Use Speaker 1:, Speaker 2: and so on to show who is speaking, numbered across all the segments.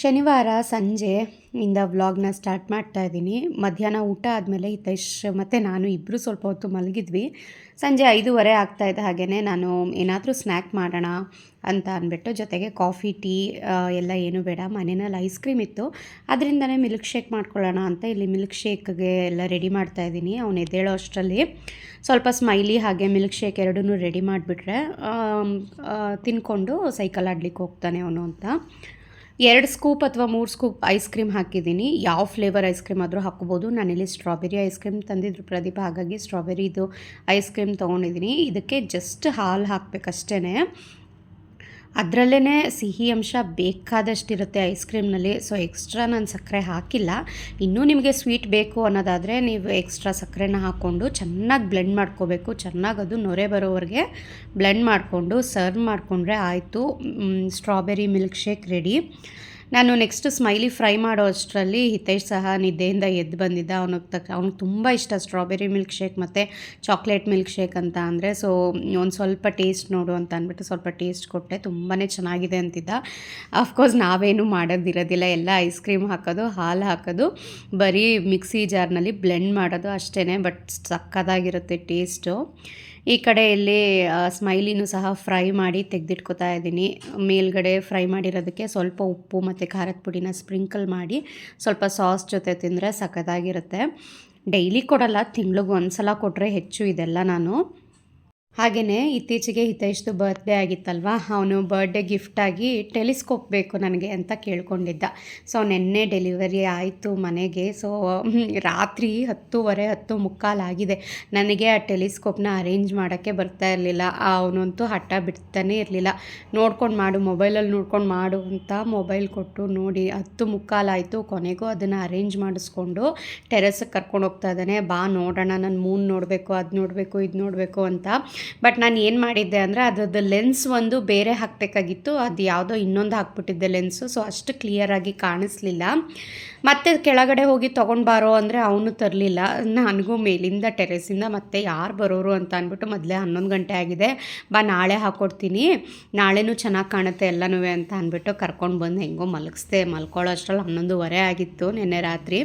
Speaker 1: ಶನಿವಾರ ಸಂಜೆ ಇಂದ ವ್ಲಾಗ್ನ ಸ್ಟಾರ್ಟ್ ಮಾಡ್ತಾ ಇದ್ದೀನಿ. ಮಧ್ಯಾಹ್ನ ಊಟ ಆದಮೇಲೆ ಹಿತೈಶ್ ಮತ್ತು ನಾನು ಇಬ್ಬರು ಸ್ವಲ್ಪ ಹೊತ್ತು ಮಲಗಿದ್ವಿ. ಸಂಜೆ ಐದೂವರೆ ಆಗ್ತಾ ಇದ್ದ ಹಾಗೆಯೇ ನಾನು ಏನಾದರೂ ಸ್ನ್ಯಾಕ್ ಮಾಡೋಣ ಅಂತ ಅಂದ್ಬಿಟ್ಟು ಜೊತೆಗೆ ಕಾಫಿ, ಟೀ ಎಲ್ಲ ಏನು ಬೇಡ. ಮನೆಯಲ್ಲಿ ಐಸ್ ಕ್ರೀಮ್ ಇತ್ತು. ಅದರಿಂದನೇ ಮಿಲ್ಕ್ ಶೇಕ್ ಮಾಡ್ಕೊಳ್ಳೋಣ ಅಂತ ಇಲ್ಲಿ ಮಿಲ್ಕ್ ಶೇಕ್ಗೆ ಎಲ್ಲ ರೆಡಿ ಮಾಡ್ತಾ ಇದ್ದೀನಿ. ಅವ್ನು ಎದ್ದೇಳೋ ಅಷ್ಟರಲ್ಲಿ ಸ್ವಲ್ಪ ಸ್ಮೈಲಿ ಹಾಗೆ ಮಿಲ್ಕ್ ಶೇಕ್ ಎರಡನ್ನೂ ರೆಡಿ ಮಾಡಿಬಿಟ್ರೆ ತಿನ್ಕೊಂಡು ಸೈಕಲ್ ಆಡ್ಲಿಕ್ಕೆ ಹೋಗ್ತಾನೆ ಅವನು ಅಂತ. ಎರಡು ಸ್ಕೂಪ್ ಅಥವಾ ಮೂರು ಸ್ಕೂಪ್ ಐಸ್ ಕ್ರೀಮ್ ಹಾಕಿದ್ದೀನಿ. ಯಾವ ಫ್ಲೇವರ್ ಐಸ್ ಕ್ರೀಮ್ ಆದರೂ ಹಾಕ್ಬೋದು. ನಾನಿಲ್ಲಿ ಸ್ಟ್ರಾಬೆರಿ ಐಸ್ ಕ್ರೀಮ್ ತಂದಿದ್ರು ಪ್ರದೀಪ. ಹಾಗಾಗಿ ಸ್ಟ್ರಾಬೆರಿದು ಐಸ್ ಕ್ರೀಮ್ ತೊಗೊಂಡಿದ್ದೀನಿ. ಇದಕ್ಕೆ ಜಸ್ಟ್ ಹಾಲು ಹಾಕಬೇಕಷ್ಟೇ ಅದರಲ್ಲೇ ಸಿಹಿ ಅಂಶ ಬೇಕಾದಷ್ಟಿರುತ್ತೆ ಐಸ್ ಕ್ರೀಮ್ನಲ್ಲಿ. ಸೊ ಎಕ್ಸ್ಟ್ರಾ ನಾನು ಸಕ್ಕರೆ ಹಾಕಿಲ್ಲ. ಇನ್ನೂ ನಿಮಗೆ ಸ್ವೀಟ್ ಬೇಕು ಅನ್ನೋದಾದರೆ ನೀವು ಎಕ್ಸ್ಟ್ರಾ ಸಕ್ಕರೆನ ಹಾಕ್ಕೊಂಡು ಚೆನ್ನಾಗಿ ಬ್ಲೆಂಡ್ ಮಾಡ್ಕೋಬೇಕು. ಚೆನ್ನಾಗಿ ಅದು ನೊರೆ ಬರೋವರೆಗೆ ಬ್ಲೆಂಡ್ ಮಾಡಿಕೊಂಡು ಸರ್ವ್ ಮಾಡಿಕೊಂಡ್ರೆ ಆಯಿತು. ಸ್ಟ್ರಾಬೆರಿ ಮಿಲ್ಕ್ ಶೇಕ್ ರೆಡಿ ನಾನು ನೆಕ್ಸ್ಟ್ ಸ್ಮೈಲಿ ಫ್ರೈ ಮಾಡೋ ಅಷ್ಟರಲ್ಲಿ ಹಿತೇಶ್ ಸಹ ನಿದ್ದೆಯಿಂದ ಎದ್ದು ಬಂದಿದ್ದ. ಅವನಿಗೆ ತಕ್ಕ ಅವ್ನಿಗೆ ತುಂಬ ಇಷ್ಟ ಸ್ಟ್ರಾಬೆರಿ ಮಿಲ್ಕ್ ಶೇಕ್ ಮತ್ತು ಚಾಕ್ಲೇಟ್ ಮಿಲ್ಕ್ ಶೇಕ್ ಅಂತ ಅಂದರೆ ಸೊ ಒಂದು ಸ್ವಲ್ಪ ಟೇಸ್ಟ್ ನೋಡು ಅಂತ ಅಂದ್ಬಿಟ್ಟು ಸ್ವಲ್ಪ ಟೇಸ್ಟ್ ಕೊಟ್ಟೆ. ತುಂಬಾ ಚೆನ್ನಾಗಿದೆ ಅಂತಿದ್ದ. ಅಫ್ಕೋರ್ಸ್ ನಾವೇನು ಮಾಡೋದಿರೋದಿಲ್ಲ ಎಲ್ಲ ಐಸ್ ಕ್ರೀಮ್ ಹಾಕೋದು, ಹಾಲು ಹಾಕೋದು, ಬರೀ ಮಿಕ್ಸಿ ಜಾರ್ನಲ್ಲಿ ಬ್ಲೆಂಡ್ ಮಾಡೋದು ಅಷ್ಟೇ ಬಟ್ ಸಕ್ಕದಾಗಿರುತ್ತೆ ಟೇಸ್ಟು ಈ ಕಡೆಯಲ್ಲಿ ಸ್ಮೈಲಿನೂ ಸಹ ಫ್ರೈ ಮಾಡಿ ತೆಗೆದಿಟ್ಕೊತಾ ಇದ್ದೀನಿ. ಮೇಲ್ಗಡೆ ಫ್ರೈ ಮಾಡಿರೋದಕ್ಕೆ ಸ್ವಲ್ಪ ಉಪ್ಪು ಮತ್ತು ಖಾರದ ಪುಡಿನ ಸ್ಪ್ರಿಂಕಲ್ ಮಾಡಿ ಸ್ವಲ್ಪ ಸಾಸ್ ಜೊತೆ ತಿಂದರೆ ಸಖತ್ತಾಗಿರುತ್ತೆ. ಡೈಲಿ ಕೊಡಲ್ಲ, ತಿಂಗ್ಳಿಗೆ ಒಂದು ಸಲ ಕೊಟ್ಟರೆ ಹೆಚ್ಚು ಇದೆಲ್ಲ ನಾನು. ಹಾಗೆಯೇ ಇತ್ತೀಚೆಗೆ ಹಿತೈಷ್ದು ಬರ್ತ್ಡೇ ಆಗಿತ್ತಲ್ವ? ಅವನು ಬರ್ಡೇ ಗಿಫ್ಟಾಗಿ ಟೆಲಿಸ್ಕೋಪ್ ಬೇಕು ನನಗೆ ಅಂತ ಕೇಳ್ಕೊಂಡಿದ್ದ. ಸೊ ನಿನ್ನೆ ಡೆಲಿವರಿ ಆಯಿತು ಮನೆಗೆ. ಸೊ ರಾತ್ರಿ ಹತ್ತೂವರೆ, ಹತ್ತು ಮುಕ್ಕಾಲಾಗಿದೆ ನನಗೆ ಆ ಟೆಲಿಸ್ಕೋಪ್ನ ಅರೇಂಜ್ ಮಾಡೋಕ್ಕೆ ಬರ್ತಾ ಇರಲಿಲ್ಲ. ಅವನಂತೂ ಹಠ ಬಿಡ್ತಾನೆ ಇರಲಿಲ್ಲ. ನೋಡ್ಕೊಂಡು ಮಾಡು ಮೊಬೈಲಲ್ಲಿ ನೋಡ್ಕೊಂಡು ಮಾಡು ಅಂತ ಮೊಬೈಲ್ ಕೊಟ್ಟು ನೋಡಿ, ಹತ್ತು ಮುಕ್ಕಾಲಾಯಿತು ಕೊನೆಗೂ ಅದನ್ನು ಅರೇಂಜ್ ಮಾಡಿಸ್ಕೊಂಡು ಟೆರೆಸ್ಗೆ ಕರ್ಕೊಂಡು ಹೋಗ್ತಾ ಇದ್ದಾನೆ. ಬಾ, ನೋಡೋಣ. ನಾನು ಮೂನ್ ನೋಡಬೇಕು, ಅದು ನೋಡಬೇಕು, ಇದು ನೋಡಬೇಕು ಅಂತ ಬಟ್ ನಾನು ಏನು ಮಾಡಿದ್ದೆ ಅಂದರೆ ಅದರದ್ದು ಲೆನ್ಸ್ ಒಂದು ಬೇರೆ ಹಾಕಬೇಕಾಗಿತ್ತು. ಅದು ಯಾವುದೋ ಇನ್ನೊಂದು ಹಾಕ್ಬಿಟ್ಟಿದ್ದೆ ಲೆನ್ಸು ಸೊ ಅಷ್ಟು ಕ್ಲಿಯರಾಗಿ ಕಾಣಿಸ್ಲಿಲ್ಲ. ಮತ್ತೆ ಕೆಳಗಡೆ ಹೋಗಿ ತೊಗೊಂಡು ಬಾರೋ ಅಂದರೆ ಅವನು ತರಲಿಲ್ಲ. ನನಗೂ ಮೇಲಿಂದ ಟೆರೆಸಿಂದ ಮತ್ತೆ ಯಾರು ಬರೋರು ಅಂತ ಅಂದ್ಬಿಟ್ಟು ಮೊದಲೇ ಹನ್ನೊಂದು ಗಂಟೆ ಆಗಿದೆ. ಬಾ, ನಾಳೆ ಹಾಕ್ಕೊಡ್ತೀನಿ ನಾಳೆನೂ ಚೆನ್ನಾಗಿ ಕಾಣುತ್ತೆ ಎಲ್ಲನೂ ಅಂತ ಅಂದ್ಬಿಟ್ಟು ಕರ್ಕೊಂಡು ಬಂದು ಹೆಂಗೋ ಮಲಗಿಸ್ದೆ. ಮಲ್ಕೊಳ್ಳೋ ಅಷ್ಟರಲ್ಲಿ ಹನ್ನೊಂದುವರೆ ಆಗಿತ್ತು ನಿನ್ನೆ ರಾತ್ರಿ.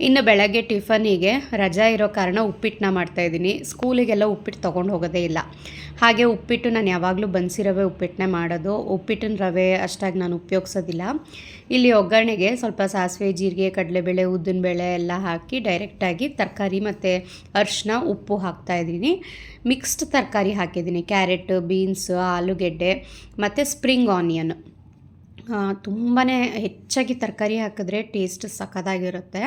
Speaker 1: ಇನ್ನು ಬೆಳಗ್ಗೆ ಟಿಫನಿಗೆ ರಜಾ ಇರೋ ಕಾರಣ ಉಪ್ಪಿಟ್ಟನ್ನ ಮಾಡ್ತಾಯಿದ್ದೀನಿ ಸ್ಕೂಲಿಗೆಲ್ಲ ಉಪ್ಪಿಟ್ಟು ತೊಗೊಂಡು ಹೋಗೋದೇ ಇಲ್ಲ. ಹಾಗೆ ಉಪ್ಪಿಟ್ಟು ನಾನು ಯಾವಾಗಲೂ ಬನ್ಸಿ ರವೆ ಉಪ್ಪಿಟ್ಟನ್ನೇ ಮಾಡೋದು. ಉಪ್ಪಿಟ್ಟಿನ ರವೆ ಅಷ್ಟಾಗಿ ನಾನು ಉಪಯೋಗಿಸೋದಿಲ್ಲ. ಇಲ್ಲಿ ಒಗ್ಗರಣೆಗೆ ಸ್ವಲ್ಪ ಸಾಸಿವೆ, ಜೀರಿಗೆ, ಕಡಲೆಬೇಳೆ, ಉದ್ದಿನಬೇಳೆ ಎಲ್ಲ ಹಾಕಿ ಡೈರೆಕ್ಟಾಗಿ ತರಕಾರಿ ಮತ್ತು ಅರಿಶಿನ ಉಪ್ಪು ಹಾಕ್ತಾಯಿದ್ದೀನಿ ಮಿಕ್ಸ್ಡ್ ತರಕಾರಿ ಹಾಕಿದ್ದೀನಿ. ಕ್ಯಾರೆಟ್, ಬೀನ್ಸ್, ಆಲೂಗೆಡ್ಡೆ ಮತ್ತು ಸ್ಪ್ರಿಂಗ್ ಆನಿಯನ್. ತುಂಬಾ ಹೆಚ್ಚಾಗಿ ತರಕಾರಿ ಹಾಕಿದ್ರೆ ಟೇಸ್ಟ್ ಸಖತ್ತಾಗಿರುತ್ತೆ.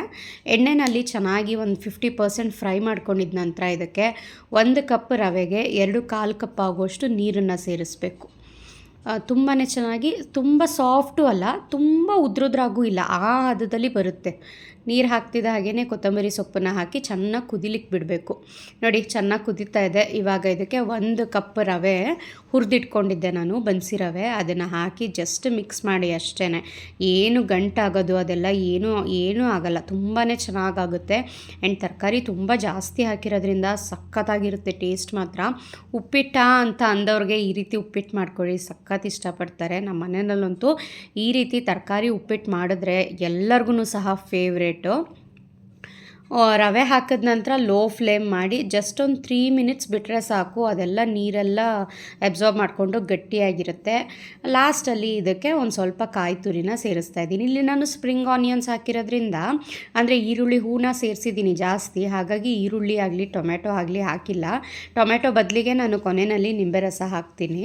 Speaker 1: ಎಣ್ಣೆನಲ್ಲಿ ಚೆನ್ನಾಗಿ ಒಂದು ಫಿಫ್ಟಿ ಪರ್ಸೆಂಟ್ ಫ್ರೈ ಮಾಡ್ಕೊಂಡಿದ್ದ ನಂತರ ಇದಕ್ಕೆ ಒಂದು ಕಪ್ ರವೆಗೆ ಎರಡು ಕಾಲು ಕಪ್ ಆಗುವಷ್ಟು ನೀರನ್ನು ಸೇರಿಸ್ಬೇಕು. ತುಂಬಾ ಚೆನ್ನಾಗಿ, ತುಂಬ ಸಾಫ್ಟು ಅಲ್ಲ, ತುಂಬ ಉದ್ರುದ್ರಾಗೂ ಇಲ್ಲ, ಆ ಹದದಲ್ಲಿ ಬರುತ್ತೆ. ನೀರು ಹಾಕ್ತಿದ್ದ ಹಾಗೇ ಕೊತ್ತಂಬರಿ ಸೊಪ್ಪನ್ನು ಹಾಕಿ ಚೆನ್ನಾಗಿ ಕುದಿಲಿಕ್ಕೆ ಬಿಡಬೇಕು. ನೋಡಿ, ಚೆನ್ನಾಗಿ ಕುದೀತಾ ಇದೆ. ಇವಾಗ ಇದಕ್ಕೆ ಒಂದು ಕಪ್ ರವೆ ಹುರಿದಿಟ್ಕೊಂಡಿದ್ದೆ ನಾನು, ಬನ್ಸಿ ರವೆ. ಅದನ್ನು ಹಾಕಿ ಜಸ್ಟ್ ಮಿಕ್ಸ್ ಮಾಡಿ ಅಷ್ಟೇ ಏನು ಗಂಟಾಗೋದು, ಅದೆಲ್ಲ ಏನೂ ಏನೂ ಆಗಲ್ಲ. ತುಂಬಾ ಚೆನ್ನಾಗಾಗುತ್ತೆ. ಆ್ಯಂಡ್ ತರಕಾರಿ ತುಂಬ ಜಾಸ್ತಿ ಹಾಕಿರೋದ್ರಿಂದ ಸಖತ್ತಾಗಿರುತ್ತೆ, ಟೇಸ್ಟ್ ಮಾತ್ರ. ಉಪ್ಪಿಟ್ಟ ಅಂತ ಅಂದವ್ರಿಗೆ ಈ ರೀತಿ ಉಪ್ಪಿಟ್ಟು ಮಾಡ್ಕೊಳ್ಳಿ, ಸಖತ್ ಇಷ್ಟಪಡ್ತಾರೆ. ನಮ್ಮ ಮನೆಯಲ್ಲಂತೂ ಈ ರೀತಿ ತರಕಾರಿ ಉಪ್ಪಿಟ್ಟು ಮಾಡಿದ್ರೆ ಎಲ್ಲರಿಗೂ ಸಹ ಫೇವ್ರೇಟು ರವೆ ಹಾಕಿದ ನಂತರ ಲೋ ಫ್ಲೇಮ್ ಮಾಡಿ ಜಸ್ಟ್ ಒಂದು ತ್ರೀ ಮಿನಿಟ್ಸ್ ಬಿಟ್ಟರೆ ಸಾಕು. ಅದೆಲ್ಲ ನೀರೆಲ್ಲ ಅಬ್ಸಾರ್ಬ್ ಮಾಡಿಕೊಂಡು ಗಟ್ಟಿಯಾಗಿರುತ್ತೆ. ಲಾಸ್ಟಲ್ಲಿ ಇದಕ್ಕೆ ಒಂದು ಸ್ವಲ್ಪ ಕಾಯಿ ತುರಿನ ಸೇರಿಸ್ತಾ ಇದ್ದೀನಿ. ಇಲ್ಲಿ ನಾನು ಸ್ಪ್ರಿಂಗ್ ಆನಿಯನ್ಸ್ ಹಾಕಿರೋದ್ರಿಂದ, ಅಂದರೆ ಈರುಳ್ಳಿ ಹೂನ ಸೇರಿಸಿದ್ದೀನಿ ಜಾಸ್ತಿ. ಹಾಗಾಗಿ ಈರುಳ್ಳಿ ಆಗಲಿ ಟೊಮೆಟೊ ಆಗಲಿ ಹಾಕಿಲ್ಲ. ಟೊಮೆಟೊ ಬದಲಿಗೆ ನಾನು ಕೊನೆಯಲ್ಲಿ ನಿಂಬೆ ರಸ ಹಾಕ್ತೀನಿ.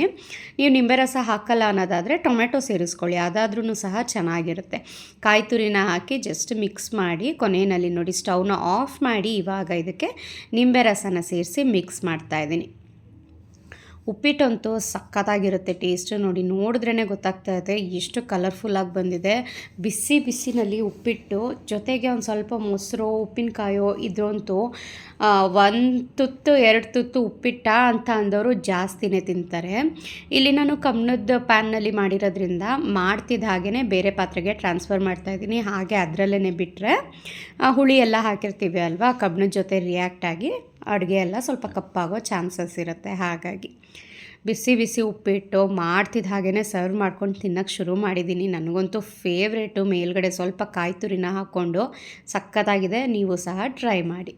Speaker 1: ನೀವು ನಿಂಬೆ ರಸ ಹಾಕಲ್ಲ ಅನ್ನೋದಾದರೆ ಟೊಮೆಟೊ ಸೇರಿಸ್ಕೊಳ್ಳಿ. ಅದಾದ್ರೂ ಸಹ ಚೆನ್ನಾಗಿರುತ್ತೆ. ಕಾಯಿ ತುರಿನ ಹಾಕಿ ಜಸ್ಟ್ ಮಿಕ್ಸ್ ಮಾಡಿ ಕೊನೆಯಲ್ಲಿ ನೋಡಿ ಸ್ಟವ್ನ ಆಫ್ ಮಾಡಿ ಇವಾಗ ಇದಕ್ಕೆ ನಿಂಬೆ ರಸನ ಸೇರಿಸಿ ಮಿಕ್ಸ್ ಮಾಡ್ತಾ ಇದ್ದೀನಿ. ಉಪ್ಪಿಟ್ಟಂತೂ ಸಖತ್ತಾಗಿರುತ್ತೆ ಟೇಸ್ಟು. ನೋಡಿ ನೋಡಿದ್ರೇ ಗೊತ್ತಾಗ್ತಾ ಇದೆ, ಎಷ್ಟು ಕಲರ್ಫುಲ್ಲಾಗಿ ಬಂದಿದೆ. ಬಿಸಿ ಬಿಸಿನಲ್ಲಿ ಉಪ್ಪಿಟ್ಟು, ಜೊತೆಗೆ ಒಂದು ಸ್ವಲ್ಪ ಮೊಸರು, ಉಪ್ಪಿನಕಾಯೋ, ಇದ್ರಂತೂ ಒಂದು ತುತ್ತು, ಎರಡು ತುತ್ತು ಉಪ್ಪಿಟ್ಟ ಅಂತ ಅಂದವರು ಜಾಸ್ತಿನೇ ತಿಂತಾರೆ. ಇಲ್ಲಿ ನಾನು ಕಮ್ಮದ ಪ್ಯಾನ್ನಲ್ಲಿ ಮಾಡಿರೋದ್ರಿಂದ ಮಾಡ್ತಿದ್ದ ಹಾಗೇ ಬೇರೆ ಪಾತ್ರೆಗೆ ಟ್ರಾನ್ಸ್ಫರ್ ಮಾಡ್ತಾ ಇದ್ದೀನಿ. ಹಾಗೆ ಅದರಲ್ಲೇ ಬಿಟ್ಟರೆ ಹುಳಿ ಎಲ್ಲ ಹಾಕಿರ್ತೀವಿ ಅಲ್ವಾ? ಕಬ್ಣದ ಜೊತೆ ರಿಯಾಕ್ಟ್ ಆಗಿ ಅಡುಗೆ ಎಲ್ಲ ಸ್ವಲ್ಪ ಕಪ್ಪಾಗೋ ಚಾನ್ಸಸ್ ಇರುತ್ತೆ ಹಾಗಾಗಿ. ಬಿಸಿ ಬಿಸಿ ಉಪ್ಪಿಟ್ಟು ಮಾಡ್ತಿದ್ದ ಹಾಗೆಯೇ ಸರ್ವ್ ಮಾಡ್ಕೊಂಡು ತಿನ್ನೋಕ್ಕೆ ಶುರು ಮಾಡಿದ್ದೀನಿ ನನಗಂತೂ ಫೇವ್ರೇಟು ಮೇಲ್ಗಡೆ ಸ್ವಲ್ಪ ಕಾಯಿ ತುರಿನ ಹಾಕ್ಕೊಂಡು ಸಖತ್ತಾಗಿದೆ ನೀವು ಸಹ ಟ್ರೈ ಮಾಡಿ.